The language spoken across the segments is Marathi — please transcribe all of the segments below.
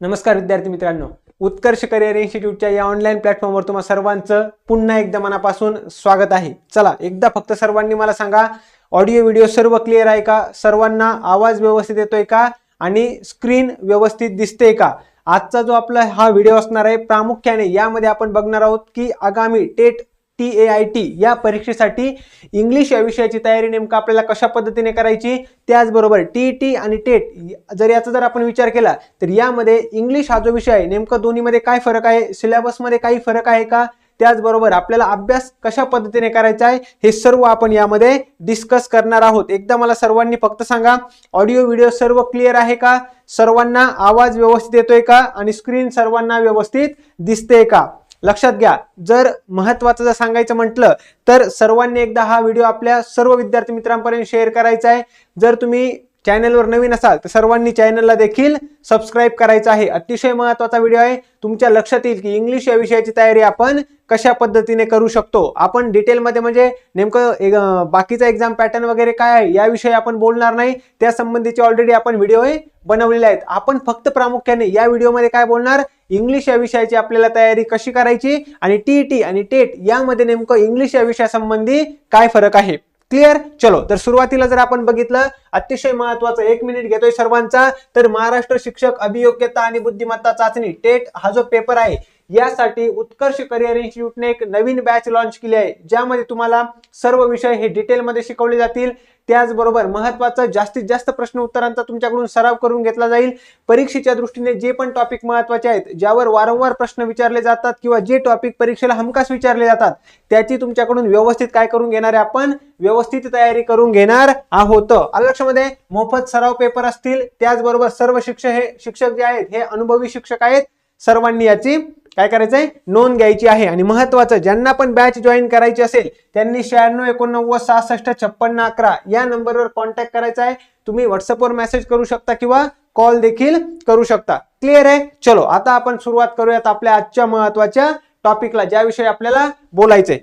नमस्कार विद्यार्थी मित्रांनो. उत्कर्ष करिअर इन्स्टिट्यूटच्या या ऑनलाईन प्लॅटफॉर्मवर तुम्हाला सर्वांचं पुन्हा एकदा मनापासून स्वागत आहे. चला एकदा फक्त सर्वांनी मला सांगा ऑडिओ व्हिडिओ सर्व क्लिअर आहे का? सर्वांना आवाज व्यवस्थित येतोय का? आणि स्क्रीन व्यवस्थित दिसते का? आजचा जो आपला हा व्हिडिओ असणार आहे प्रामुख्याने यामध्ये आपण बघणार आहोत की आगामी TET T A I T या परीक्षेसाठी इंग्लिश या विषयाची तयारी नेमकं आपल्याला कशा पद्धतीने करायची? त्याचबरोबर टी टी आणि टेट जर याचा जर आपण विचार केला तर यामध्ये इंग्लिश हा जो विषय आहे नेमकं दोन्हीमध्ये काय फरक आहे? सिलेबसमध्ये काही फरक आहे का? त्याचबरोबर आपल्याला अभ्यास कशा पद्धतीने करायचा आहे? हे सर्व आपण यामध्ये डिस्कस करणार आहोत. एकदा मला सर्वांनी फक्त सांगा ऑडिओ व्हिडिओ सर्व क्लिअर आहे का? सर्वांना आवाज व्यवस्थित येतोय का? आणि स्क्रीन सर्वांना व्यवस्थित दिसते का? लक्षात घ्या. जर महत्वाचं जर सांगायचं म्हटलं तर सर्वांनी एकदा हा व्हिडिओ आपल्या सर्व विद्यार्थी मित्रांपर्यंत शेअर करायचा आहे. जर तुम्ही चॅनलवर नवीन असाल तर सर्वांनी चॅनलला देखील सबस्क्राईब करायचं आहे. अतिशय महत्त्वाचा व्हिडिओ आहे. तुमच्या लक्षात येईल की इंग्लिश या विषयाची तयारी आपण कशा पद्धतीने करू शकतो? आपण डिटेलमध्ये म्हणजे नेमकं एक, बाकीचा एक्झाम पॅटर्न वगैरे काय आहे याविषयी आपण बोलणार नाही. त्या संबंधीचे ऑलरेडी आपण व्हिडिओ बनवलेले आहेत. आपण फक्त प्रामुख्याने या व्हिडिओमध्ये काय बोलणार? इंग्लिश या विषयाची आपल्याला तयारी कशी करायची? आणि टी टी आणि टेट यामध्ये नेमकं इंग्लिश या विषयासंबंधी काय फरक आहे? क्लिअर चलो तर सुरुवातीला जर आपण बघितलं अतिशय महत्वाचं एक मिनिट घेतोय सर्वांचा तर महाराष्ट्र शिक्षक अभियोग्यता आणि बुद्धिमत्ता चाचणी टेट हा जो पेपर आहे यासाठी उत्कर्ष करिअर इन्स्टिट्यूटने एक नवीन बॅच लॉन्च केली आहे ज्यामध्ये तुम्हाला सर्व विषय हे डिटेलमध्ये शिकवले जातील. त्याचबरोबर महत्त्वाचा जास्तीत जास्त प्रश्न उत्तरांचा तुमच्याकडून सराव करून घेतला जाईल. परीक्षेच्या दृष्टीने जे पण टॉपिक महत्त्वाचे आहेत ज्यावर वारंवार प्रश्न विचारले जातात किंवा जे टॉपिक परीक्षेला हमखास विचारले जातात त्याची तुमच्याकडून व्यवस्थित काय करून घेणार आहे आपण? व्यवस्थित तयारी करून घेणार आहोत. आलं लक्षामध्ये मोफत सराव पेपर असतील. त्याचबरोबर सर्व शिक्षक हे शिक्षक जे आहेत हे अनुभवी शिक्षक आहेत. सर्वांनी याची काय करायचंय? नोंद घ्यायची आहे. आणि महत्वाचं ज्यांना पण बॅच जॉईन करायची असेल त्यांनी शहाण्णव एकोणनव्वद सहासष्ट छप्पन्न अकरा या नंबरवर कॉन्टॅक्ट करायचा आहे. तुम्ही व्हॉट्सअपवर मेसेज करू शकता किंवा कॉल देखील करू शकता. क्लिअर आहे? चलो आता आपण सुरुवात करूयात आपल्या आजच्या महत्त्वाच्या टॉपिकला ज्याविषयी आपल्याला बोलायचंय.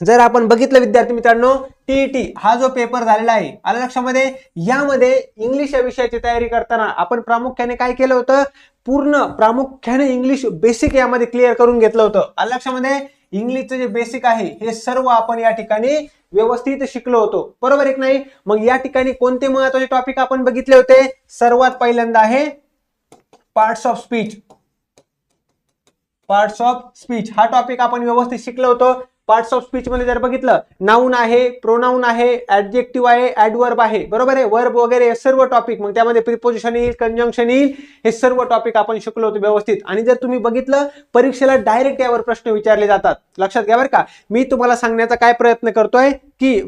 जर आपण बघितलं विद्यार्थी मित्रांनो टीईटी हा जो पेपर झालेला आहे आलं लक्षामध्ये? यामध्ये इंग्लिश या विषयाची तयारी करताना आपण प्रामुख्याने काय केलं होतं? पूर्ण प्रामुख्याने इंग्लिश बेसिक यामध्ये क्लिअर करून घेतलं होतं. आलं लक्षामध्ये? इंग्लिशचं जे बेसिक आहे हे सर्व आपण या ठिकाणी व्यवस्थित शिकलो होतो. बरोबर एक नाही? मग या ठिकाणी कोणते महत्त्वाचे टॉपिक आपण बघितले होते? सर्वात पहिल्यांदा आहे parts of speech parts of speech हा टॉपिक आपण व्यवस्थित शिकलो होतो. पार्ट्स ऑफ स्पीच मध्ये जर बघितलं नाऊन आहे प्रोनाऊन आहे ऍडजेक्टिव्ह आहे ऍडवर्ब आहे बरोबर आहे? वर्ब वगैरे हे सर्व टॉपिक मग त्यामध्ये प्रिपोजिशन येईल कंजंक्शन येईल हे सर्व टॉपिक आपण शिकलो होतो व्यवस्थित. आणि जर तुम्ही बघितलं परीक्षेला डायरेक्ट यावर प्रश्न विचारले जातात. लक्षात घ्या बरं का. मी तुम्हाला सांगण्याचा काय प्रयत्न करतोय? की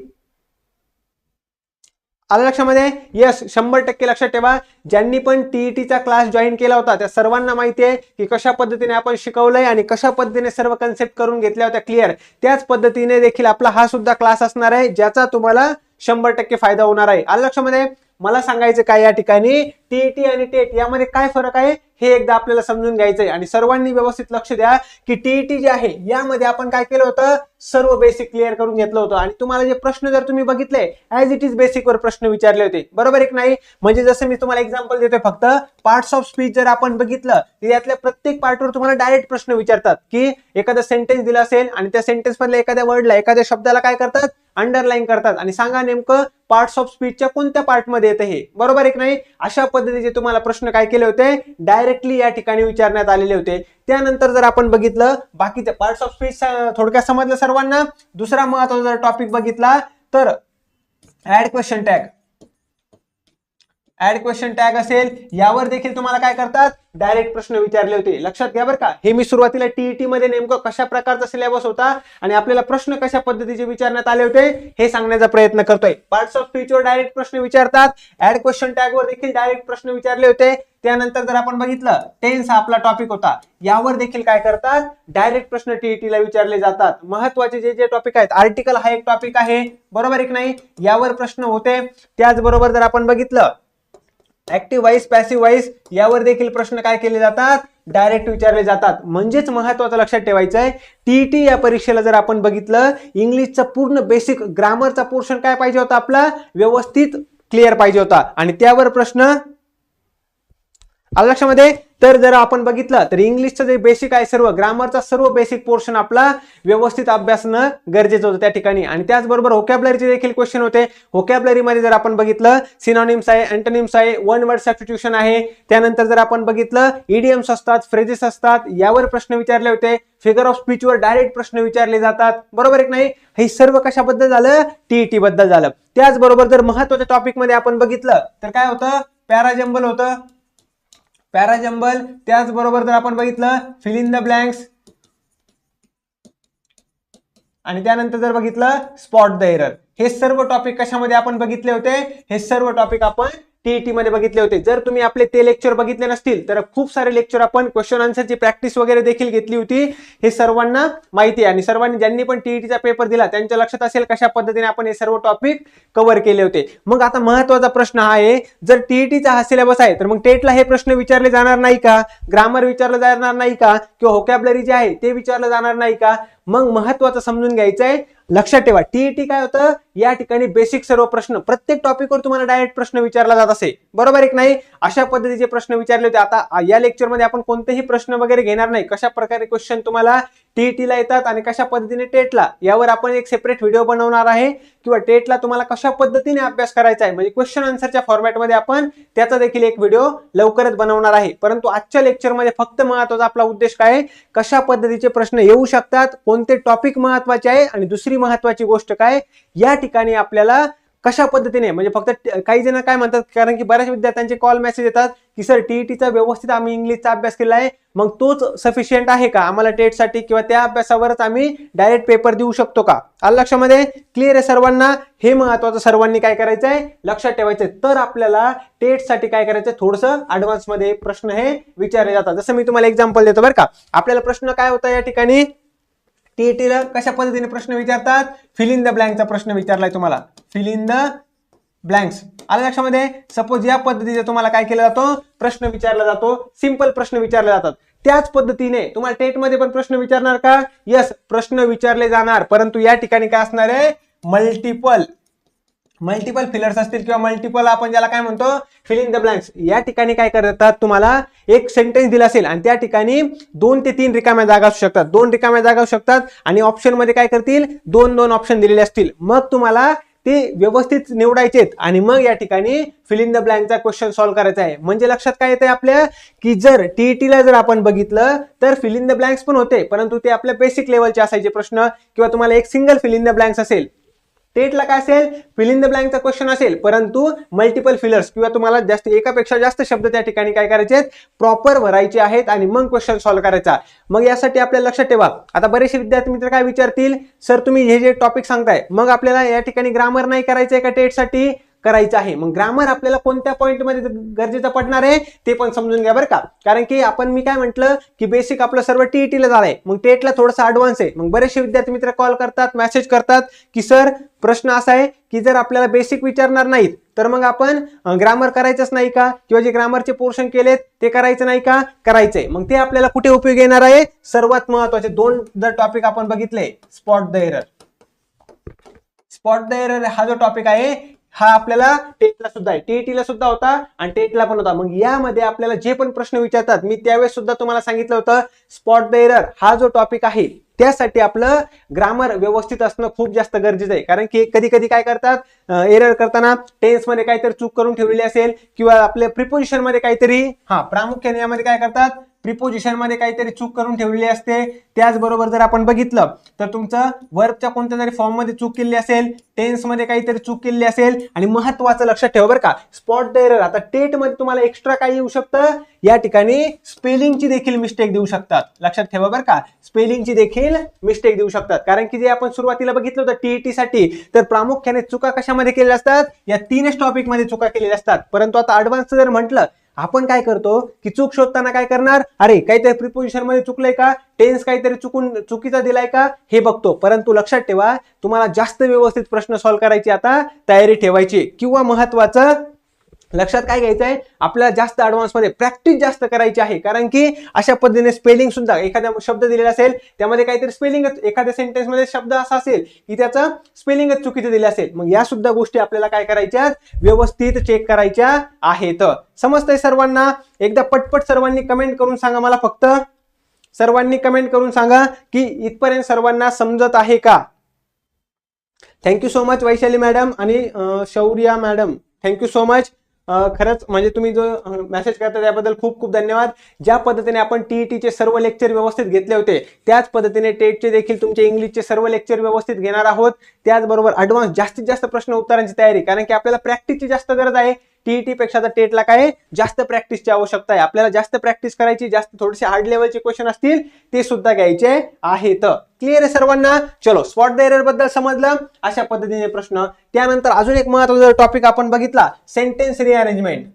आलं लक्षामध्ये? यस शंभर टक्के लक्षात ठेवा. ज्यांनी पण टीईटीचा क्लास जॉईन केला होता त्या सर्वांना माहिती आहे की कशा पद्धतीने आपण शिकवलंय आणि कशा पद्धतीने सर्व कन्सेप्ट करून घेतल्या होत्या क्लिअर त्याच पद्धतीने देखील आपला हा सुद्धा क्लास असणार आहे ज्याचा तुम्हाला शंभर टक्के फायदा होणार आहे. आलं लक्षामध्ये? मला सांगायचं काय या ठिकाणी? टीईटी आणि टेट यामध्ये काय फरक आहे? हे एकदा आपल्याला समजून घ्यायचंय. आणि सर्वांनी व्यवस्थित लक्ष द्या की टीईटी जे आहे यामध्ये आपण काय केलं होतं? सर्व बेसिक क्लिअर करून घेतलं होतं. आणि तुम्हाला जे प्रश्न जर तुम्ही बघितले ऍज इट इज बेसिक वर प्रश्न विचारले होते. बरोबर एक नाही? म्हणजे जसं मी तुम्हाला एक्झाम्पल देतोय फक्त पार्ट्स ऑफ स्पीच जर आपण बघितलं तर यातल्या प्रत्येक पार्टवर तुम्हाला डायरेक्ट प्रश्न विचारतात की एखादा सेंटेन्स दिला असेल आणि त्या सेंटेन्स मधल्या एखाद्या वर्डला एखाद्या शब्दाला काय करतात? अंडरलाईन करतात. आणि सांगा नेमकं पार्ट्स ऑफ स्पीचच्या कोणत्या पार्टमध्ये येतं हे? बरोबर एक नाही? अशा पद्धतीचे तुम्हाला प्रश्न काय केले होते? डायरेक्टली या ठिकाणी विचारण्यात आलेले होते. त्यानंतर जर आपण बघितलं बाकीचे पार्ट्स ऑफ स्पीच थोडक्यात समजलं सर्वांना. दुसरा महत्त्वाचा जर टॉपिक बघितला तर add question tag add question tag असेल यावर देखील तुम्हाला काय करतात? डायरेक्ट प्रश्न विचारले होते. लक्षात घ्या बरं का हे मी सुरुवातीला टीईटी मध्ये नेमकं कशा प्रकारचा सिलेबस होता आणि आपल्याला प्रश्न कशा पद्धतीचे विचारण्यात आले होते हे सांगण्याचा प्रयत्न करतोय. पार्ट्स ऑफ स्पीचवर डायरेक्ट प्रश्न विचारतात. ऍड क्वेश्चन टॅगवर देखील डायरेक्ट प्रश्न विचारले होते. त्यानंतर जर आपण बघितलं टेन्स हा आपला टॉपिक होता. यावर देखील काय करतात? डायरेक्ट प्रश्न टीईटीला विचारले जातात. महत्त्वाचे जे जे टॉपिक आहेत आर्टिकल हा एक टॉपिक आहे. बरोबर एक नाही? यावर प्रश्न होते. त्याचबरोबर जर आपण बघितलं ऍक्टिव्ह वाईस पॅसिव्ह वाईस यावर देखील प्रश्न काय केले जातात? डायरेक्ट विचारले जातात. म्हणजेच महत्वाचं लक्षात ठेवायचं आहे टीईटी या परीक्षेला जर आपण बघितलं इंग्लिशचा पूर्ण बेसिक ग्रामरचा पोर्शन काय पाहिजे होता आपला? व्यवस्थित क्लिअर पाहिजे होता. आणि त्यावर प्रश्न आलं लक्षामध्ये? तर जर आपण बघितलं तर इंग्लिशचं जे बेसिक आहे सर्व ग्रामरचा सर्व बेसिक पोर्शन आपला व्यवस्थित अभ्यासणं गरजेचं होतं त्या ठिकाणी. आणि त्याचबरोबर होकॅबलरीचे देखील क्वेश्चन होते. होकॅबलरीमध्ये जर आपण बघितलं सिनॉनिम्स आहे अँटोनिम्स आहे वन वर्ड सबस्टिट्यूशन आहे. त्यानंतर जर आपण बघितलं इडियम्स असतात फ्रेजेस असतात यावर प्रश्न विचारले होते. फिगर ऑफ स्पीचवर डायरेक्ट प्रश्न विचारले जातात. बरोबर एक नाही? हे सर्व कशाबद्दल झालं? टीईटी बद्दल झालं. त्याचबरोबर जर महत्त्वाच्या टॉपिकमध्ये आपण बघितलं तर काय होतं? पॅराजंबल होतं. पॅराजंबल त्याचबरोबर जर आपण बघितलं फिल इन द ब्लँक्स आणि त्यानंतर जर बघितलं स्पॉट द एरर हे सर्व टॉपिक कशामध्ये आपण बघितले होते? हे सर्व टॉपिक आपण टीईटी मध्ये बघितले होते. जर तुम्ही आपले ते लेक्चर बघितले नसतील तर खूप सारे लेक्चर आपण क्वेश्चन आन्सरची प्रॅक्टिस वगैरे देखील घेतली होती. हे सर्वांना माहिती आहे. आणि सर्वांनी ज्यांनी पण टीईटीचा पेपर दिला त्यांच्या लक्षात असेल कशा पद्धतीने आपण हे सर्व टॉपिक कव्हर केले होते. मग आता महत्त्वाचा प्रश्न हा आहे जर टीईटीचा हा सिलेबस आहे तर मग टेटला हे प्रश्न विचारले जाणार नाही का? ग्रामर विचारलं जाणार नाही का? किंवा होकॅबलरी जे आहे ते विचारलं जाणार नाही का? मग महत्वाचं समजून घ्यायचं आहे लक्षात ठेवा टीईटी काय होतं? या ठिकाणी बेसिक सर्व प्रश्न प्रत्येक टॉपिकवर तुम्हाला डायरेक्ट प्रश्न विचारला जात असे. बरोबर एक नाही? अशा पद्धतीचे प्रश्न विचारले होते. आता या लेक्चरमध्ये आपण कोणतेही प्रश्न वगैरे घेणार नाही. कशा प्रकारे क्वेश्चन तुम्हाला टीईटीला येतात आणि कशा पद्धतीने टेटला यावर आपण एक सेपरेट व्हिडिओ बनवणार आहे. किंवा टेटला तुम्हाला कशा पद्धतीने अभ्यास करायचा आहे. म्हणजे क्वेश्चन आन्सरच्या फॉर्मॅटमध्ये आपण त्याचा देखील एक व्हिडिओ लवकरच बनवणार आहे. परंतु आजच्या लेक्चरमध्ये फक्त महत्त्वाचा आपला उद्देश काय? आहे कशा पद्धतीचे प्रश्न येऊ शकतात? कोणते टॉपिक महत्त्वाचे आहे? आणि दुसरी महत्वाची गोष्ट काय? या ठिकाणी आपल्याला कशा पद्धतीने म्हणजे फक्त काही जण काय म्हणतात कारण की बऱ्याच विद्यार्थ्यांचे कॉल मेसेज येतात की सर टीईटीचा व्यवस्थित आम्ही इंग्लिशचा अभ्यास केला आहे मग तोच सफिशियंट आहे का? आम्हाला टेटसाठी किंवा त्या अभ्यासावरच आम्ही डायरेक्ट पेपर देऊ शकतो का? आलं लक्षामध्ये? क्लिअर आहे सर्वांना? हे महत्वाचं सर्वांनी काय करायचं आहे? लक्षात ठेवायचं तर आपल्याला टेटसाठी काय करायचं थोडंसं ऍडव्हान्समध्ये प्रश्न हे विचारले जातात. जसं मी तुम्हाला एक्झाम्पल देतो बरं का. आपल्याला प्रश्न काय होता या ठिकाणी? टीईटीला कशा पद्धतीने प्रश्न विचारतात? फिल इन द ब्लँकचा प्रश्न विचारलाय तुम्हाला. फिल इन द ब्लँक्स आलं लक्षामध्ये? सपोज या पद्धतीने तुम्हाला काय केला जातो? प्रश्न विचारला जातो. सिंपल प्रश्न विचारले जातात. त्याच पद्धतीने तुम्हाला टेटमध्ये पण प्रश्न विचारणार का? यस प्रश्न विचारले जाणार. परंतु या ठिकाणी काय असणार आहे? मल्टिपल मल्टिपल फिलर्स असतील किंवा मल्टिपल आपण ज्याला काय म्हणतो फिल इन द ब्लँक्स या ठिकाणी काय करतात तुम्हाला एक सेंटेन्स दिला असेल आणि त्या ठिकाणी दोन ते तीन रिकाम्या जागा असू शकतात. दोन रिकाम्या जागा असू शकतात आणि ऑप्शनमध्ये काय करतील दोन दोन ऑप्शन दिलेले असतील. मग तुम्हाला ते व्यवस्थित निवडायचे आहेत आणि मग या ठिकाणी फिलिंग द ब्लँकचा क्वेश्चन सॉल्व्ह करायचा आहे. म्हणजे लक्षात काय येतंय आपल्या? की जर टीईटीला जर आपण बघितलं तर फिलिंग द ब्लँक्स पण होते परंतु ते आपल्या बेसिक लेवलचे असायचे प्रश्न किंवा तुम्हाला एक सिंगल फिलिंग द ब्लँक्स असेल. टेटला काय असेल? फिल इन द ब्लँकचा क्वेश्चन असेल. परंतु मल्टिपल फिलर्स किंवा तुम्हाला जास्त एकापेक्षा जास्त शब्द त्या ठिकाणी काय करायचे आहेत? प्रॉपर भरायचे आहेत आणि मग क्वेश्चन सॉल्व्ह करायचा. मग यासाठी आपल्याला लक्षात ठेवा. आता बरेचसे विद्यार्थी मित्र काय विचारतील? सर तुम्ही हे जे टॉपिक सांगताय मग आपल्याला या ठिकाणी ग्रामर नाही करायचंय का टेटसाठी करायचं आहे. मग ग्रामर आपल्याला कोणत्या पॉईंटमध्ये गरजेचं पडणार आहे ते पण समजून घ्या बरं का. कारण की आपण मी काय म्हटलं की बेसिक आपलं सर्व टीईटीला झालंय. मग टेटला थोडंसं ऍडव्हान्स आहे. मग बरेचसे विद्यार्थी मित्र कॉल करतात मेसेज करतात की सर प्रश्न असा आहे की जर आपल्याला बेसिक विचारणार नाहीत तर मग आपण ग्रामर करायचंच नाही का? किंवा जे ग्रामरचे पोर्शन केलेत ते करायचं नाही का? करायचंय. मग ते आपल्याला कुठे उपयोग येणार आहे? सर्वात महत्त्वाचे दोन जर टॉपिक आपण बघितले spot the error spot the error हा जो टॉपिक आहे हा आपल्याला टेटला सुद्धा आहे. टीईटीला सुद्धा होता आणि टेटला पण होता. मग यामध्ये आपल्याला जे पण प्रश्न विचारतात मी त्यावेळेस सुद्धा तुम्हाला सांगितलं होतं स्पॉट द एरर हा जो टॉपिक आहे त्यासाठी आपलं ग्रामर व्यवस्थित असणं खूप जास्त गरजेचं आहे. कारण की कधी कधी काय करतात एरर करताना टेन्समध्ये काहीतरी चूक करून ठेवलेली असेल किंवा आपल्या प्रिपोजिशनमध्ये काहीतरी हा प्रामुख्याने यामध्ये काय करतात प्रिपोजिशनमध्ये काहीतरी चूक करून ठेवलेली असते. त्याचबरोबर जर आपण बघितलं तर तुमचं वर्बच्या कोणत्या तरी फॉर्ममध्ये चूक केली असेल टेन्समध्ये काहीतरी चूक केली असेल आणि महत्वाचं लक्षात ठेवा बरं का. स्पॉट द एरर आता टेटमध्ये तुम्हाला एक्स्ट्रा काय येऊ शकतं. या ठिकाणी स्पेलिंगची देखील मिस्टेक देऊ शकतात. लक्षात ठेवा बरं का. स्पेलिंगची देखील मिस्टेक देऊ शकतात. कारण की जे आपण सुरुवातीला बघितलं होतं टीईटी साठी तर प्रामुख्याने चुका कशामध्ये केलेल्या असतात? या तीनच टॉपिकमध्ये चुका केलेल्या असतात. परंतु आता ऍडव्हान्स जर म्हटलं आपण काय करतो? की चूक शोधताना काय करणार? अरे काहीतरी प्रिपोजिशनमध्ये चुकलंय का? टेन्स काहीतरी चुकून चुकीचा दिलाय का? हे बघतो. परंतु लक्षात ठेवा तुम्हाला जास्त व्यवस्थित प्रश्न सॉल्व्ह करायची आता तयारी ठेवायची. किंवा महत्वाचं लक्षात काय घ्यायचं आहे आपल्याला जास्त ॲडव्हान्समध्ये प्रॅक्टिस जास्त करायची आहे. कारण की अशा पद्धतीने स्पेलिंग सुद्धा एखाद्या शब्द दिलेला असेल त्यामध्ये काहीतरी स्पेलिंगच एखाद्या सेंटेन्समध्ये शब्द असा असेल की त्याचं स्पेलिंगच चुकीचं दिलं असेल. मग या सुद्धा गोष्टी आपल्याला काय करायच्या व्यवस्थित चेक करायच्या आहेत. समजतंय सर्वांना? एकदा पटपट सर्वांनी कमेंट करून सांगा मला फक्त. सर्वांनी कमेंट करून सांगा की इथपर्यंत सर्वांना समजत आहे का? Thank you so much Vaishali madam आणि Shaurya madam thank you so much खरंच म्हणजे तुम्ही जो मेसेज करता त्याबद्दल खूप खूप धन्यवाद. ज्या पद्धतीने आपण टीईटीचे सर्व लेक्चर व्यवस्थित घेतले होते त्याच पद्धतीने टेटचे देखील तुमचे इंग्लिशचे सर्व लेक्चर व्यवस्थित घेणार आहोत. त्याचबरोबर ॲडव्हान्स जास्तीत जास्त प्रश्न उत्तरांची तयारी कारण की आपल्याला प्रॅक्टिसची जास्त गरज आहे. टीईटी पेक्षा तर टेटला काय जास्त प्रॅक्टिसची आवश्यकता आहे. आपल्याला जास्त प्रॅक्टिस करायची जास्त थोडेसे हार्ड लेवलचे क्वेश्चन असतील ते सुद्धा घ्यायचे आहेत. क्लिअर आहे सर्वांना? चलो स्पॉट द एररबद्दल समजलं. अशा पद्धतीने प्रश्न. त्यानंतर अजून एक महत्त्वाचा टॉपिक आपण बघितला सेंटेन्स रिअरेंजमेंट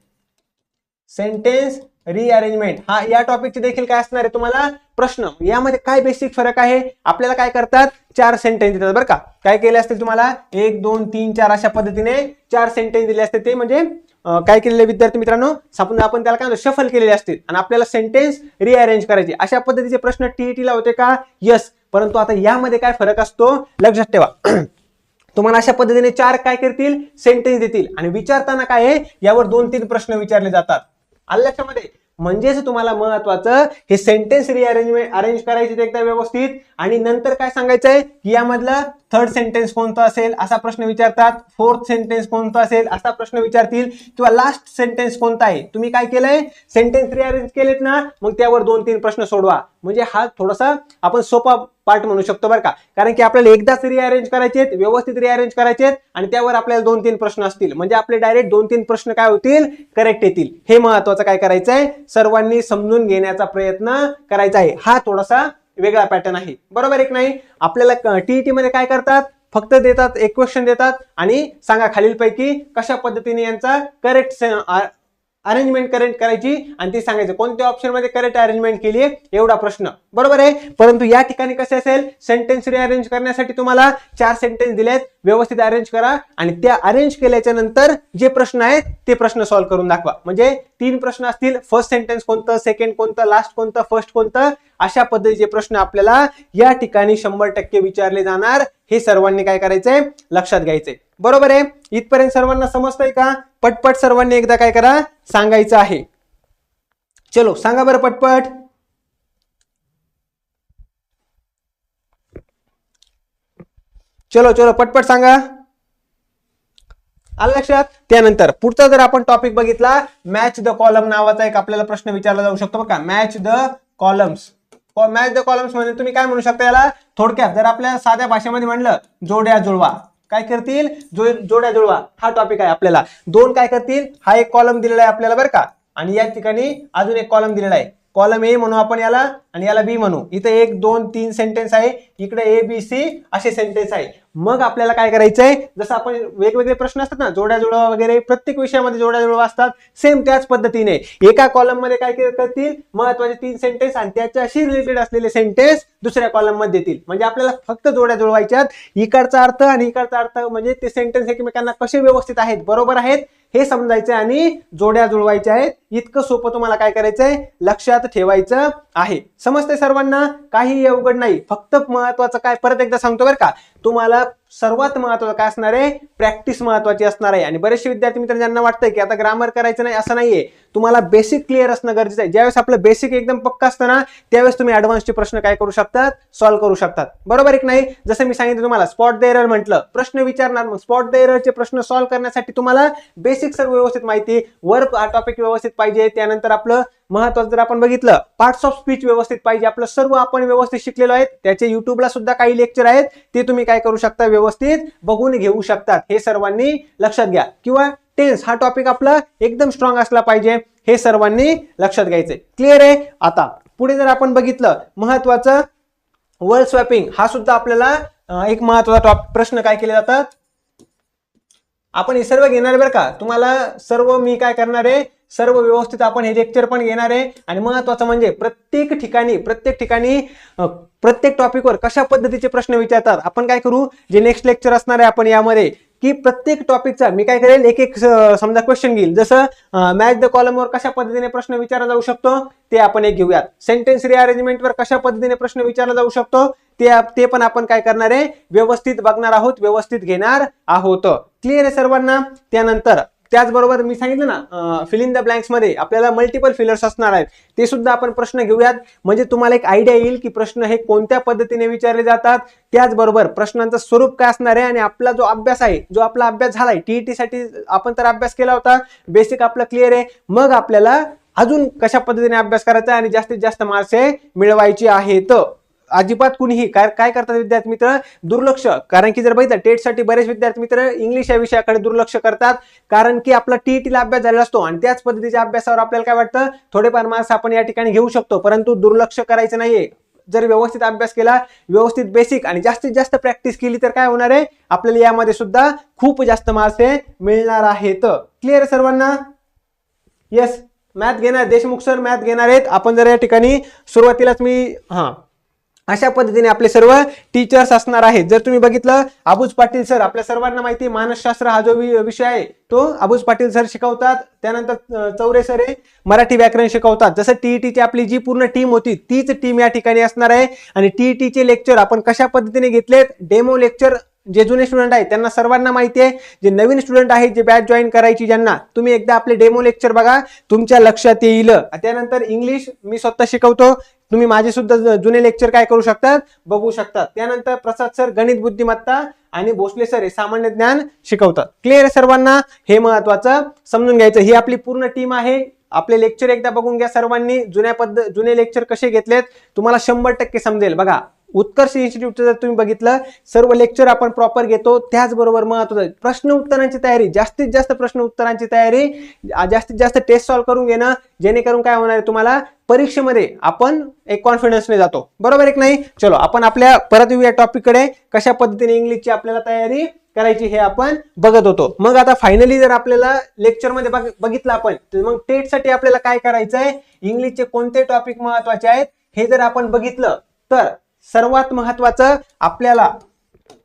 सेंटेन्स रिअरेंजमेंट हा या टॉपिकचे देखील काय असणार आहे तुम्हाला? प्रश्न. यामध्ये काय बेसिक फरक आहे? आपल्याला काय करतात? चार सेंटेन्स देतात बरं का. काय केले असतील तुम्हाला? एक दोन तीन चार अशा पद्धतीने चार सेंटेन्स दिले असते ते म्हणजे काय केलेले विद्यार्थी मित्रांनो? समजा आपण त्याला काय शफल केलेले असतील. आणि आपल्याला सेंटेन्स रिअरेंज करायचे. अशा पद्धतीचे प्रश्न टीईटीला होते का? यस परंतु आता यामध्ये काय फरक असतो? लक्षात ठेवा. तुम्हाला अशा पद्धतीने चार काय करतील? सेंटेन्स देतील. आणि विचारताना काय आहे? यावर दोन तीन प्रश्न विचारले जातात. आलं लक्षामध्ये म्हणजेच तुम्हाला महत्वाचं हे सेंटेन्स रिअरेंजमेंट अरेंज करायचे एकदा व्यवस्थित. आणि नंतर काय सांगायचं आहे की यामधलं थर्ड सेंटेन्स कोणता असेल? असा प्रश्न विचारतात. फोर्थ सेंटेन्स कोणता असेल? असा प्रश्न विचारतील. किंवा लास्ट सेंटेन्स कोणता आहे? तुम्ही काय केलंय? सेंटेन्स रिअरेंज केलेत ना मग त्यावर दोन तीन प्रश्न सोडवा. म्हणजे हा थोडासा आपण सोपा पार्ट म्हणू शकतो बरं का. कारण की आपल्याला एकदाच रिअरेंज करायचे आहेत व्यवस्थित रिअरेंज करायचे आहेत आणि त्यावर आपल्याला दोन तीन प्रश्न असतील. म्हणजे आपले डायरेक्ट दोन तीन प्रश्न काय होतील? करेक्ट येतील. हे महत्वाचं काय करायचं आहे सर्वांनी समजून घेण्याचा प्रयत्न करायचा आहे. हा थोडासा वेगळा पॅटर्न आहे. बरोबर एक नाही? आपल्याला टीईटी मध्ये काय करतात? फक्त देतात एक क्वेश्चन देतात आणि सांगा खालीलपैकी कशा पद्धतीने यांचा करेक्ट अरेंजमेंट करेक्ट करायची आणि ती सांगायचं कोणत्या ऑप्शनमध्ये करेक्ट अरेंजमेंट केली आहे एवढा प्रश्न. बरोबर आहे? परंतु या ठिकाणी कसे असेल? सेंटेन्स रिअरेंज करण्यासाठी तुम्हाला चार सेंटेन्स दिलेत. व्यवस्थित अरेंज करा आणि त्या अरेंज केल्याच्यानंतर जे प्रश्न आहेत ते प्रश्न सॉल्व्ह करून दाखवा. म्हणजे तीन प्रश्न असतील. फर्स्ट सेंटेन्स कोणतं सेकंड कोणतं लास्ट कोणतं फर्स्ट कोणतं? अशा पद्धतीचे प्रश्न आपल्याला या ठिकाणी शंभर टक्के विचारले जाणार. हे सर्वांनी काय करायचंय? लक्षात घ्यायचंय. बरोबर आहे? इथपर्यंत सर्वांना समजतंय का? पटपट सर्वांनी एकदा काय करा? सांगायचं आहे. चलो सांगा बरं पटपट. चलो चलो पटपट सांगा. आलं लक्षात? त्यानंतर पुढचा जर आपण टॉपिक बघितला मॅच द कॉलम नावाचा एक आपल्याला प्रश्न विचारला जाऊ शकतो बघा. Match the columns match the columns म्हणजे तुम्ही काय म्हणू शकता याला? थोडक्यात जर आपल्या साध्या भाषेमध्ये म्हणलं जोड्या जुळवा. काय करतील? जो जोड्या जुळवा. हा टॉपिक आहे आपल्याला. दोन काय करतील? हा एक कॉलम दिलेला आहे आपल्याला बरं का. आणि या ठिकाणी अजून एक कॉलम दिलेला आहे. कॉलम ए म्हणू आपण याला आणि याला बी म्हणू. इथं एक दोन तीन सेंटेन्स आहे. इकडे ए बी सी असे सेंटेन्स आहे. मग आपल्याला काय करायचंय? जसं आपण वेगवेगळे प्रश्न असतात ना जोड्या जुळवा वगैरे प्रत्येक विषयामध्ये जोड्या जुळवा असतात. सेम त्याच पद्धतीने. एका कॉलममध्ये काय करतील? महत्त्वाचे तीन सेंटेन्स आणि त्याच्याशी रिलेटेड असलेले सेंटेन्स दुसऱ्या कॉलममध्ये देतील. म्हणजे आपल्याला फक्त जोड्या जुळवायच्यात इकडचा अर्थ आणि इकडचा अर्थ म्हणजे ते सेंटेन्स एकमेकांना कसे व्यवस्थित आहेत बरोबर आहेत हे समजायचे आणि जोड्या जुळवायच्या आहेत. इतकं सोपं तुम्हाला काय करायचंय? लक्षात ठेवायचं आहे. समजतंय सर्वांना? काही अवघड नाही. फक्त महत्वाचं काय? परत एकदा सांगतो बरं का. तुम्हाला सर्वात महत्वाचं काय असणार आहे? प्रॅक्टिस महत्वाची असणार आहे. आणि बरेचसे विद्यार्थी मित्र ज्यांना वाटतंय की आता ग्रामर करायचं नाही असं नाहीये. तुम्हाला बेसिक क्लिअर असणं गरजेचं आहे. ज्यावेळेस आपलं बेसिक एकदम पक्का असतं ना त्यावेळेस तुम्ही ऍडव्हान्सचे प्रश्न काय करू शकतात? सॉल्व्ह करू शकतात. बरोबर एक नाही? जसं मी सांगितलं तुम्हाला स्पॉट द एरर म्हटलं. प्रश्न विचारणार मग स्पॉट द एररचे प्रश्न सॉल्व्ह करण्यासाठी तुम्हाला बेसिक सर्व व्यवस्थित माहिती वर टॉपिक व्यवस्थित पाहिजे त्यानंतर आपलं महत्वाचं जर आपण बघितलं पार्ट्स ऑफ स्पीच व्यवस्थित पाहिजे आपलं सर्व आपण व्यवस्थित शिकलेलो आहेत त्याचे युट्यूबला सुद्धा काही लेक्चर आहेत ते तुम्ही काय करू शकता? व्यवस्थित बघून घेऊ शकतात. हे सर्वांनी लक्षात घ्या. किंवा टेन्स हा टॉपिक आपला एकदम स्ट्रॉंग असला पाहिजे हे सर्वांनी लक्षात घ्यायचंय. क्लिअर आहे? आता पुढे जर आपण बघितलं महत्वाचं वर्ल्ड स्वॅपिंग हा सुद्धा आपल्याला एक महत्त्वाचा टॉप प्रश्न काय केले जातात? आपण हे सर्व घेणार बरं का? तुम्हाला सर्व मी काय करणार आहे? सर्व व्यवस्थित आपण हे लेक्चर पण घेणार आहे. आणि महत्वाचं म्हणजे प्रत्येक ठिकाणी प्रत्येक ठिकाणी प्रत्येक टॉपिकवर कशा पद्धतीचे प्रश्न विचारतात आपण काय करू? जे नेक्स्ट लेक्चर असणार आहे आपण यामध्ये की प्रत्येक टॉपिकचा मी काय करेल एक एक समजा क्वेश्चन घेईल. जसं मॅच द कॉलमवर कशा पद्धतीने प्रश्न विचारला जाऊ शकतो ते आपण एक घेऊयात. सेंटेन्स रिअरेंजमेंटवर कशा पद्धतीने प्रश्न विचारला जाऊ शकतो ते ते पण आपण काय करणार आहे? व्यवस्थित बघणार आहोत व्यवस्थित घेणार आहोत. क्लिअर आहे सर्वांना? त्यानंतर त्याचबरोबर मी सांगितलं ना फिल इन द ब्लँक्समध्ये आपल्याला मल्टिपल फिलर्स असणार आहेत. ते सुद्धा आपण प्रश्न घेऊयात. म्हणजे तुम्हाला एक आयडिया येईल की प्रश्न हे कोणत्या पद्धतीने विचारले जातात. त्याचबरोबर प्रश्नांचं स्वरूप काय असणार आहे आणि आपला जो अभ्यास आहे जो आपला अभ्यास झालाय टीईटी साठी आपण तर अभ्यास केला होता. बेसिक आपला क्लिअर आहे. मग आपल्याला अजून कशा पद्धतीने अभ्यास करायचा आहे आणि जास्तीत जास्त मार्क्स हे मिळवायचे आहेत. अजिबात कुणीही काय काय करतात विद्यार्थी मित्र? दुर्लक्ष. कारण की जर बघितलं टेटसाठी बरेच विद्यार्थी मित्र इंग्लिश या विषयाकडे दुर्लक्ष करतात. कारण की आपला टीईटीला अभ्यास झालेला असतो आणि त्याच पद्धतीच्या अभ्यासावर आपल्याला काय वाटतं? थोडेफार मार्क्स आपण या ठिकाणी घेऊ शकतो. परंतु दुर्लक्ष करायचं नाहीये. जर व्यवस्थित अभ्यास केला व्यवस्थित बेसिक आणि जास्तीत जास्त प्रॅक्टिस केली तर काय होणार आहे? आपल्याला यामध्ये सुद्धा खूप जास्त मार्क्स हे मिळणार आहेत. क्लिअर सर्वांना? येस मॅथ घेणार. देशमुख सर मॅथ घेणार आहेत. आपण जर या ठिकाणी सुरुवातीलाच मी हां. अशा पद्धतीने आपले सर्व टीचर्स असणार आहेत. जर तुम्ही बघितलं आबूज पाटील सर आपल्या सर्वांना माहिती आहे मानसशास्त्र हा जो वि- विषय आहे तो आबूज पाटील सर शिकवतात. त्यानंतर चौरे सर हे मराठी व्याकरण शिकवतात. जसं टीईटीची आपली जी पूर्ण टीम होती तीच टीम या ठिकाणी असणार आहे. आणि टीईटीचे लेक्चर आपण कशा पद्धतीने घेतलेत? डेमो लेक्चर जे जुने स्टुडंट आहेत त्यांना सर्वांना माहिती आहे. जे नवीन स्टुडंट आहेत जे बॅच जॉईन करायची ज्यांना तुम्ही एकदा आपले डेमो लेक्चर बघा. तुमच्या लक्षात येईल. त्यानंतर इंग्लिश मी स्वतः शिकवतो. तुम्ही माझे सुद्धा जुने लेक्चर काय करू शकतात? बघू शकतात. त्यानंतर प्रसाद सर गणित बुद्धिमत्ता आणि भोसले सर हे सामान्य ज्ञान शिकवतात. क्लिअर सर्वांना? हे महत्वाचं समजून घ्यायचं. ही आपली पूर्ण टीम आहे. आपले लेक्चर एकदा बघून घ्या सर्वांनी. जुन्या पद्धत जुने लेक्चर कसे घेतलेत? तुम्हाला शंभर टक्के समजेल. बघा. उत्कर्ष इन्स्टिट्यूटचं जर तुम्ही बघितलं सर्व लेक्चर आपण प्रॉपर घेतो त्याचबरोबर महत्वाचं प्रश्न उत्तरांची तयारी जास्तीत जास्त प्रश्न उत्तरांची तयारी जास्तीत जास्त टेस्ट सॉल्व्ह करून घेणं जेणेकरून काय होणार आहे तुम्हाला परीक्षेमध्ये आपण एक कॉन्फिडन्सने जातो. बरोबर एक नाही? चलो आपण आपल्या परत येऊया टॉपिककडे कशा पद्धतीने इंग्लिशची आपल्याला तयारी करायची हे आपण बघत होतो. मग आता फायनली जर आपल्याला लेक्चरमध्ये बघ- बघितलं आपण तर मग टेटसाठी आपल्याला काय करायचं आहे इंग्लिशचे कोणते टॉपिक महत्त्वाचे आहेत? हे जर आपण बघितलं तर सर्वात महत्वाचं आपल्याला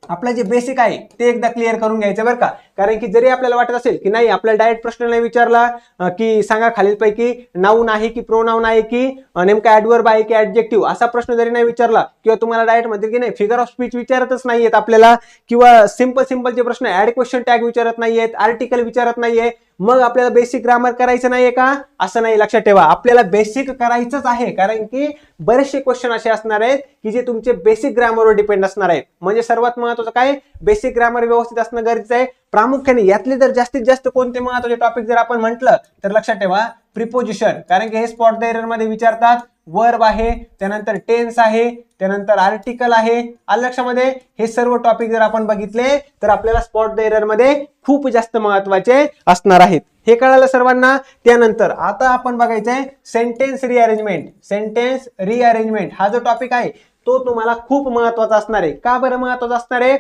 आपलं जे बेसिक आहे ते एकदा क्लिअर करून घ्यायचं बरं का. कारण की जरी आपल्याला वाटत असेल की नाही आपल्याला डायरेक्ट प्रश्न नाही विचारला की सांगा खालीलपैकी नाऊन आहे की प्रोनाऊन आहे की नेमका ऍडवर्ब आहे की ऍडजेक्टिव्ह असा प्रश्न जरी नाही विचारला किंवा तुम्हाला डायरेक्ट म्हणतील की नाही फिगर ऑफ स्पीच विचारतच नाहीयेत आपल्याला किंवा सिंपल सिंपलचे प्रश्न ऍड क्वेश्चन टॅग विचारत नाहीयेत आर्टिकल विचारत नाहीये मग आपल्याला बेसिक ग्रामर करायचं नाहीये का? असं नाही लक्षात ठेवा. आपल्याला बेसिक करायचंच आहे कारण की बरेचसे क्वेश्चन असे असणार आहेत की जे तुमचे बेसिक ग्रामरवर डिपेंड असणार आहेत. म्हणजे सर्वात महत्वाचं काय? बेसिक ग्रामर व्यवस्थित असणं गरजेचं आहे. प्रामुख्याने यातले जर जास्तीत जास्त कोणते महत्त्वाचे टॉपिक जर आपण म्हटलं तर लक्षात ठेवा. प्रिपोजिशन कारण की हे स्पॉट द मध्ये विचारतात. वर्ब आहे त्यानंतर टेन्स आहे त्यानंतर आर्टिकल आहे. आलं लक्षामध्ये? हे सर्व टॉपिक जर आपण बघितले तर आपल्याला स्पॉट द एररमध्ये खूप जास्त महत्त्वाचे असणार आहेत. हे कळालं सर्वांना? त्यानंतर आता आपण बघायचंय सेंटेन्स रिअरेंजमेंट सेंटेन्स रिअरेंजमेंट हा जो टॉपिक आहे तो तुम्हाला खूप महत्त्वाचा असणार आहे. का बरं महत्त्वाचा असणार आहे?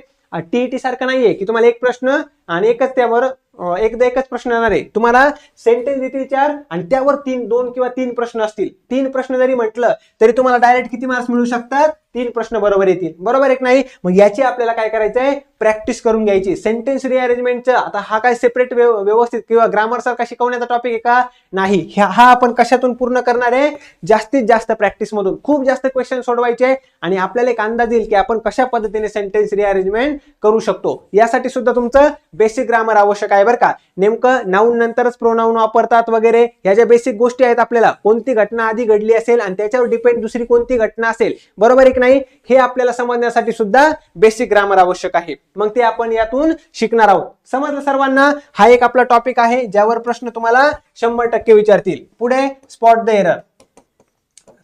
टीईटी सारखं नाहीये की तुम्हाला एक प्रश्न आणि एकच त्यावर एकदा एकच प्रश्न येणार आहे. तुम्हाला सेंटेन्स देतील चार आणि त्यावर तीन दोन किंवा तीन प्रश्न असतील. तीन प्रश्न जरी म्हटलं तरी तुम्हाला डायरेक्ट किती मार्क्स मिळू शकतात? तीन प्रश्न बरोबर येतील. बरोबर एक नाही? मग याची आपल्याला काय करायचं आहे प्रॅक्टिस करून घ्यायची. सेंटेन्स रिअरेंजमेंटचं आता हा काय सेपरेट व्यवस्थित किंवा ग्रामरसारखा शिकवण्याचा टॉपिक आहे का? नाही. ह्या- हा आपण कशातून पूर्ण करणार आहे? जास्तीत जास्त प्रॅक्टिसमधून खूप जास्त क्वेश्चन सोडवायचे आणि आपल्याला एक अंदाज येईल की आपण कशा पद्धतीने सेंटेन्स रिअरेंजमेंट करू शकतो. यासाठी सुद्धा तुमचं बेसिक ग्रामर आवश्यक आहे बरं का. नेमकं नाऊन नंतरच प्रोनाऊन वापरतात वगैरे. ह्या ज्या बेसिक गोष्टी आहेत आपल्याला कोणती घटना आधी घडली असेल आणि त्याच्यावर डिपेंड दुसरी कोणती घटना असेल? बरोबर एक नाही? हे आपल्याला समजण्यासाठी सुद्धा बेसिक ग्रामर आवश्यक आहे. मग ते आपण यातून शिकणार आहोत. समजलं सर्वांना? हा एक आपला टॉपिक आहे ज्यावर प्रश्न तुम्हाला शंभर टक्के विचारतील. पुढे spot the error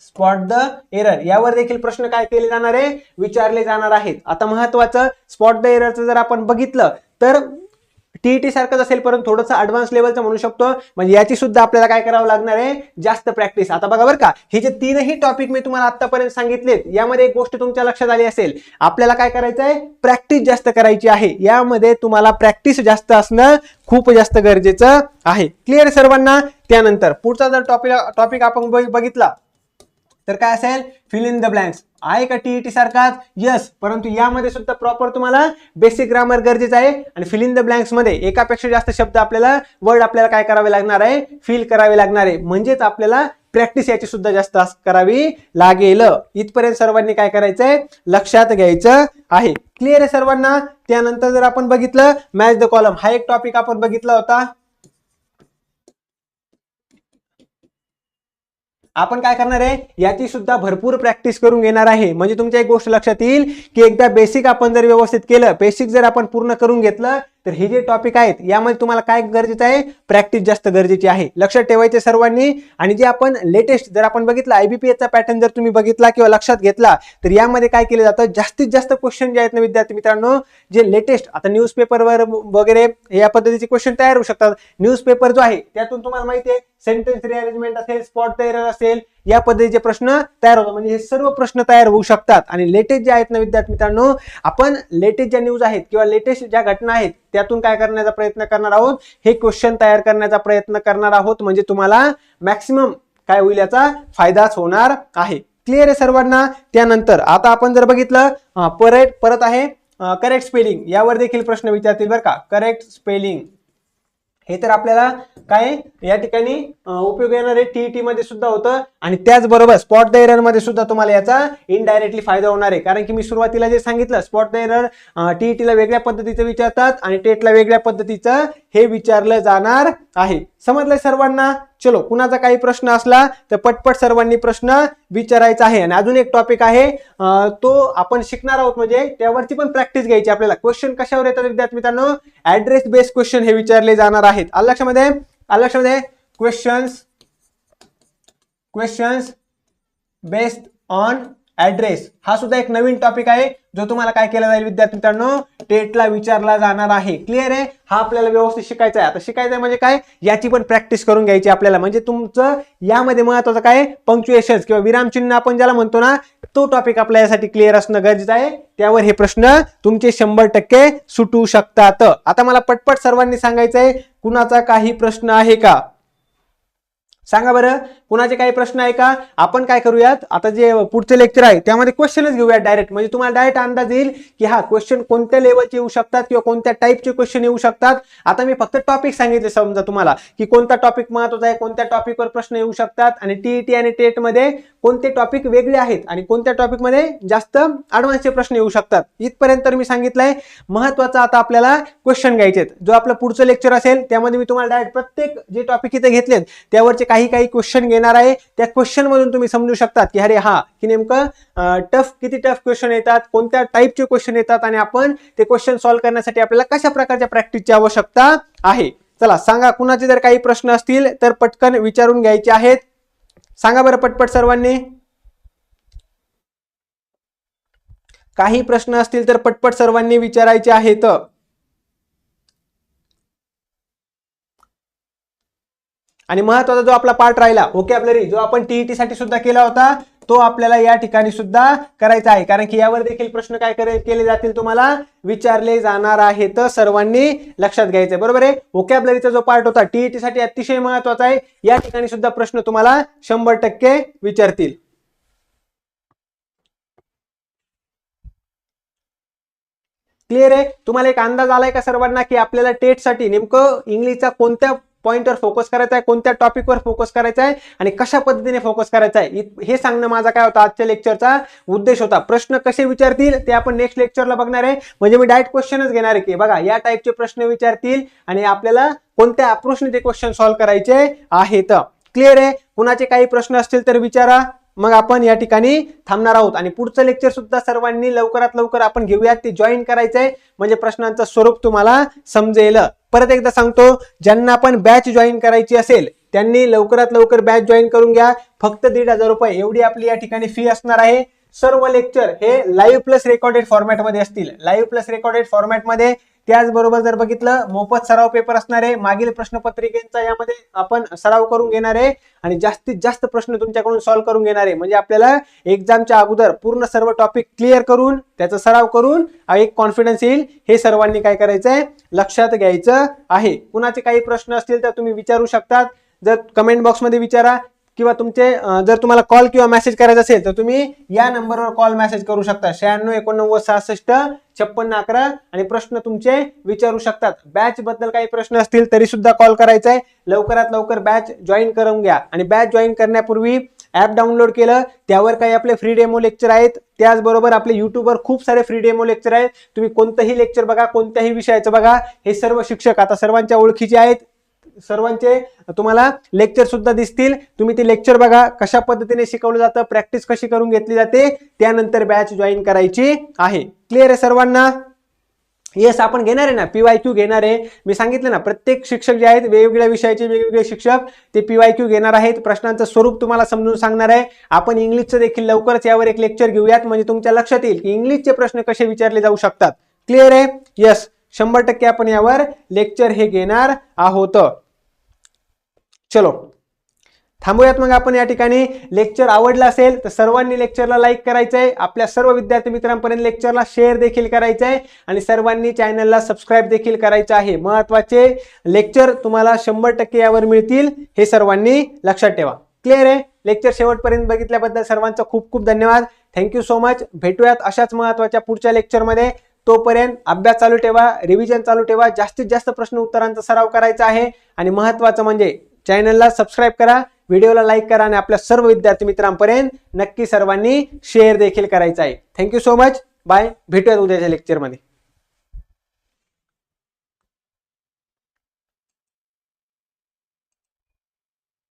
spot the error यावर देखील प्रश्न काय केले जाणार आहे? विचारले जाणार आहेत. आता महत्वाचं स्पॉट द एररचं जर आपण बघितलं तर टीईटी सारखंच असेल परंतु थोडंसं अडव्हान्स लेवलचं म्हणू शकतो. म्हणजे याची सुद्धा आपल्याला काय करावं लागणार आहे? जास्त प्रॅक्टिस आता बघा बरं का हे जे तीनही टॉपिक मी तुम्हाला आतापर्यंत सांगितलेत यामध्ये एक गोष्ट तुमच्या लक्षात आली असेल. आपल्याला काय करायचं आहे? प्रॅक्टिस जास्त करायची आहे. यामध्ये तुम्हाला प्रॅक्टिस जास्त असणं खूप जास्त गरजेचं आहे. क्लिअर सर्वांना? त्यानंतर पुढचा जर टॉपिक टॉपिक आपण बघितला तर काय असेल? फिल इन द ब्लँक्स आहे का टीईटी सारखाच? यस परंतु यामध्ये सुद्धा प्रॉपर तुम्हाला बेसिक ग्रामर गरजेचं आहे. आणि फिल इन द ब्लँक्समध्ये एकापेक्षा जास्त शब्द आपल्याला वर्ड आपल्याला काय करावे लागणार आहे? फिल करावे लागणार आहे. म्हणजेच आपल्याला प्रॅक्टिस याची सुद्धा जास्त करावी लागेल. इथपर्यंत सर्वांनी काय करायचंय? लक्षात घ्यायचं आहे. क्लिअर आहे सर्वांना? त्यानंतर जर आपण बघितलं मॅच द कॉलम हा एक टॉपिक आपण बघितला होता. आपण काय करणार आहे? याची सुद्धा भरपूर प्रॅक्टिस करून घेणार आहे. म्हणजे तुमच्या एक गोष्ट लक्षात येईल की एकदा बेसिक आपण जर व्यवस्थित केलं बेसिक जर आपण पूर्ण करून घेतलं तर हे जे टॉपिक आहेत यामध्ये तुम्हाला काय गरजेचं आहे? प्रॅक्टिस जास्त गरजेची आहे. लक्षात ठेवायचे सर्वांनी. आणि जे आपण लेटेस्ट जर आपण बघितला आयबीपीएसचा पॅटर्न जर तुम्ही बघितला किंवा लक्षात घेतला तर यामध्ये काय केलं जातं? जास्तीत जास्त क्वेश्चन जे आहेत ना विद्यार्थी मित्रांनो जे लेटेस्ट आता न्यूजपेपरवर वगैरे या पद्धतीचे क्वेश्चन तयार होऊ शकतात. न्यूजपेपर जो आहे त्यातून तुम्हाला माहिती आहे सेंटेन्स रिअरेंजमेंट असेल स्पॉट तयार असेल या पद्धतीचे प्रश्न तयार होतात. म्हणजे हे सर्व प्रश्न तयार होऊ शकतात. आणि लेटेस्ट जे आहेत ना विद्यार्थी मित्रांनो आपण लेटेस्ट ज्या न्यूज आहेत किंवा लेटेस्ट ज्या घटना आहेत त्यातून काय करण्याचा प्रयत्न करणार आहोत? हे क्वेश्चन तयार करण्याचा प्रयत्न करणार आहोत. म्हणजे तुम्हाला मॅक्सिमम काय होईल याचा फायदाच होणार आहे. क्लिअर आहे सर्वांना? त्यानंतर आता आपण जर बघितलं परत परत आहे करेक्ट स्पेलिंग यावर देखील प्रश्न विचारतील बरं का? करेक्ट स्पेलिंग हे तर आपल्याला काय या ठिकाणी उपयोग येणार आहे टीईटी मध्ये सुद्धा होतं. आणि त्याचबरोबर स्पॉट द एररमध्ये सुद्धा तुम्हाला याचा इनडायरेक्टली फायदा होणार आहे. कारण की मी सुरुवातीला जे सांगितलं स्पॉट द एरर टीईटीला वेगळ्या पद्धतीचं विचारतात आणि टेटला वेगळ्या पद्धतीचं हे विचारलं जाणार आहे. समजलंय सर्वांना? चलो कुणाचा काही प्रश्न असला तर पटपट सर्वांनी प्रश्न विचारायचा आहे. आणि अजून एक टॉपिक आहे. तो आपण शिकणार आहोत म्हणजे त्यावरची पण प्रॅक्टिस घ्यायची आपल्याला. क्वेश्चन कशावर येतात विद्यार्थी मित्रांनो? ऍड्रेस बेस्ड क्वेश्चन हे विचारले जाणार आहेत. आलं लक्षामध्ये? आलं लक्षामध्ये? Questions questions based on address हा सुद्धा एक नवीन टॉपिक आहे जो तुम्हाला काय केला जाईल विद्यार्थी मित्रांनो? टेटला विचारला जाणार आहे. क्लिअर आहे? हा आपल्याला व्यवस्थित शिकायचा आहे. आता शिकायचं आहे म्हणजे काय? याची पण प्रॅक्टिस करून घ्यायची आपल्याला. म्हणजे तुमचं यामध्ये महत्वाचं काय? पंक्च्युएशन किंवा विरामचिन्ह आपण ज्याला म्हणतो ना तो टॉपिक आपल्या यासाठी क्लिअर असणं गरजेचं आहे. त्यावर हे प्रश्न तुमचे शंभर टक्के सुटू शकतात. आता मला पटपट सर्वांनी सांगायचं आहे कुणाचा काही प्रश्न आहे का? सांगा बरं कुणाचे काही प्रश्न आहे का? आपण काय करूयात? आता जे पुढचे लेक्चर आहे त्यामध्ये क्वेश्चनच घेऊयात डायरेक्ट म्हणजे तुम्हाला डायरेक्ट अंदाज येईल की हा क्वेश्चन कोणत्या लेवलचे येऊ शकतात किंवा कोणत्या टाईपचे क्वेश्चन येऊ शकतात. आता मी फक्त टॉपिक सांगितले समजा तुम्हाला की कोणता टॉपिक महत्त्वाचा आहे कोणत्या टॉपिकवर प्रश्न येऊ शकतात. आणि टीईटी आणि टेटमध्ये कोणते टॉपिक वेगळे आहेत आणि कोणत्या टॉपिकमध्ये जास्त ॲडव्हान्सचे प्रश्न येऊ शकतात. इथपर्यंत तर मी सांगितलंय महत्त्वाचा आता आपल्याला क्वेश्चन घ्यायचे जो आपलं पुढचं लेक्चर असेल त्यामध्ये मी तुम्हाला डायरेक्ट प्रत्येक जे टॉपिक इथे घेतलेत त्यावरचे काही काही क्वेश्चन घेणार आहे. त्या क्वेश्चन मधून तुम्ही समजू शकतात की अरे हा की नेमकं टफ किती टफ क्वेश्चन येतात कोणत्या टाईपचे क्वेश्चन येतात आणि आपण ते क्वेश्चन सॉल्व्ह करण्यासाठी आपल्याला कशा प्रकारच्या प्रॅक्टिसची आवश्यकता आहे? चला सांगा. कुणाचे जर काही प्रश्न असतील तर पटकन विचारून घ्यायचे आहेत. सांगा बरं पटपट सर्वांनी. काही प्रश्न असतील तर पटपट सर्वांनी विचारायचे आहेत. आणि महत्त्वाचा जो आपला पार्ट राहिला ओके जो आपण टीईटी साठी सुद्धा केला होता तो आपल्याला या ठिकाणी सुद्धा करायचा आहे. कारण की यावर देखील प्रश्न काय करे- केले जातील तुम्हाला? विचारले जाणार आहे. तर सर्वांनी लक्षात घ्यायचंय. बरोबर आहे? ओकॅबलरीचा जो पार्ट होता टीईटी साठी अतिशय महत्त्वाचा आहे. या ठिकाणी सुद्धा प्रश्न तुम्हाला शंभर टक्के विचारतील. क्लिअर आहे? तुम्हाला एक अंदाज आलाय का सर्वांना की आपल्याला टेटसाठी नेमकं इंग्लिशचा कोणत्या पॉईंटवर फोकस करायचा आहे कोणत्या टॉपिकवर फोकस करायचा आहे आणि कशा पद्धतीने फोकस करायचा आहे हे सांगणं माझा काय होता? आजच्या लेक्चरचा उद्देश होता. प्रश्न कसे विचारतील ते आपण नेक्स्ट लेक्चरला बघणार आहे. म्हणजे मी डायरेक्ट क्वेश्चनच घेणार आहे की बघा या टाईपचे प्रश्न विचारतील आणि आपल्याला कोणत्या अप्रोचने ते क्वेश्चन सॉल्व्ह करायचे आहेत क्लिअर आहे? कुणाचे काही प्रश्न असतील तर विचारा. मग आपण या ठिकाणी थांबणार आहोत. आणि पुढचं लेक्चर सुद्धा सर्वांनी लवकरात लवकर आपण घेऊयात. ते जॉईन करायचंय. म्हणजे प्रश्नांचं स्वरूप तुम्हाला समजेल. परत एकदा सांगतो ज्यांना आपण बॅच जॉईन करायची असेल त्यांनी लवकरात लवकर बॅच जॉईन करून घ्या. फक्त दीड हजार रुपये. एवढी आपली या ठिकाणी फी असणार आहे. सर्व लेक्चर हे लाईव्ह प्लस रेकॉर्डेड फॉर्मॅटमध्ये असतील. लाईव्ह प्लस रेकॉर्डेड फॉर्मॅटमध्ये त्याचबरोबर जर बघितलं मोफत सराव पेपर असणार आहे मागील प्रश्नपत्रिकेचा यामध्ये आपण सराव करून घेणार आहे आणि जास्तीत जास्त प्रश्न तुमच्याकडून सॉल्व्ह करून घेणार आहे. म्हणजे आपल्याला एक्झामच्या अगोदर पूर्ण सर्व टॉपिक क्लिअर करून त्याचा सराव करून एक कॉन्फिडन्स येईल. हे सर्वांनी काय करायचंय? लक्षात घ्यायचं आहे. कुणाचे काही प्रश्न असतील तर तुम्ही विचारू शकतात. जर कमेंट बॉक्समध्ये विचारा. किंवा तुमचे जर तुम्हाला कॉल किंवा मेसेज करायचा असेल तर तुम्ही या नंबरवर कॉल मेसेज करू शकता. शहाण्णव एकोणनव्वद सहासष्ट छप्पन्न अकरा आणि प्रश्न तुमचे विचारू शकतात. बॅच बद्दल काही प्रश्न असतील तरी सुद्धा कॉल करायचा आहे लवकरात लवकर बॅच जॉईन करून घ्या. आणि बॅच जॉईन करण्यापूर्वी ॲप डाउनलोड केलं त्यावर काही आपले फ्री डेमो लेक्चर आहेत. त्याचबरोबर आपले युट्यूबवर खूप सारे फ्री डेमो लेक्चर आहेत. तुम्ही कोणतंही लेक्चर बघा कोणत्याही विषयाचं बघा. हे सर्व शिक्षक आता सर्वांच्या ओळखीचे आहेत. सर्वांचे तुम्हाला लेक्चर सुद्धा दिसतील. तुम्ही ते लेक्चर बघा कशा पद्धतीने शिकवलं जातं प्रॅक्टिस कशी करून घेतली जाते त्यानंतर बॅच जॉईन करायची आहे. क्लिअर आहे सर्वांना? येस आपण घेणार आहे ना पीवाय क्यू घेणार आहे. मी सांगितलं ना प्रत्येक शिक्षक जे आहेत वेगवेगळ्या विषयाचे वेगवेगळे शिक्षक ते पीवाय क्यू घेणार आहेत. प्रश्नांचं स्वरूप तुम्हाला समजून सांगणार आहे. आपण इंग्लिशचं देखील लवकरच यावर एक लेक्चर घेऊयात. म्हणजे तुमच्या लक्षात येईल की इंग्लिशचे प्रश्न कसे विचारले जाऊ शकतात. क्लिअर आहे? येस शंभर टक्के आपण यावर लेक्चर हे घेणार आहोत. चलो. थांबूयात मग आपण या ठिकाणी. लेक्चर आवडलं असेल तर सर्वांनी लेक्चरला लाईक करायचं आहे आपल्या सर्व विद्यार्थी मित्रांपर्यंत लेक्चरला शेअर देखील करायचं आहे आणि सर्वांनी चॅनलला सबस्क्राईब देखील करायचं आहे. महत्त्वाचे लेक्चर तुम्हाला शंभर टक्के यावर मिळतील हे सर्वांनी लक्षात ठेवा. क्लिअर आहे? लेक्चर शेवटपर्यंत बघितल्याबद्दल सर्वांचं खूप खूप धन्यवाद. थँक्यू सो मच भेटूयात अशाच महत्त्वाच्या पुढच्या लेक्चरमध्ये तोपर्यंत अभ्यास चालू ठेवा रिव्हिजन चालू ठेवा. जास्तीत जास्त प्रश्न उत्तरांचा सराव करायचा आहे आणि महत्वाचं म्हणजे चॅनलला सबस्क्राईब करा व्हिडिओला लाईक करा आणि आपल्या सर्व विद्यार्थी मित्रांपर्यंत नक्की सर्वांनी शेअर देखील करायचा आहे. थँक्यू सो मच बाय भेटूयात उद्याच्या लेक्चरमध्ये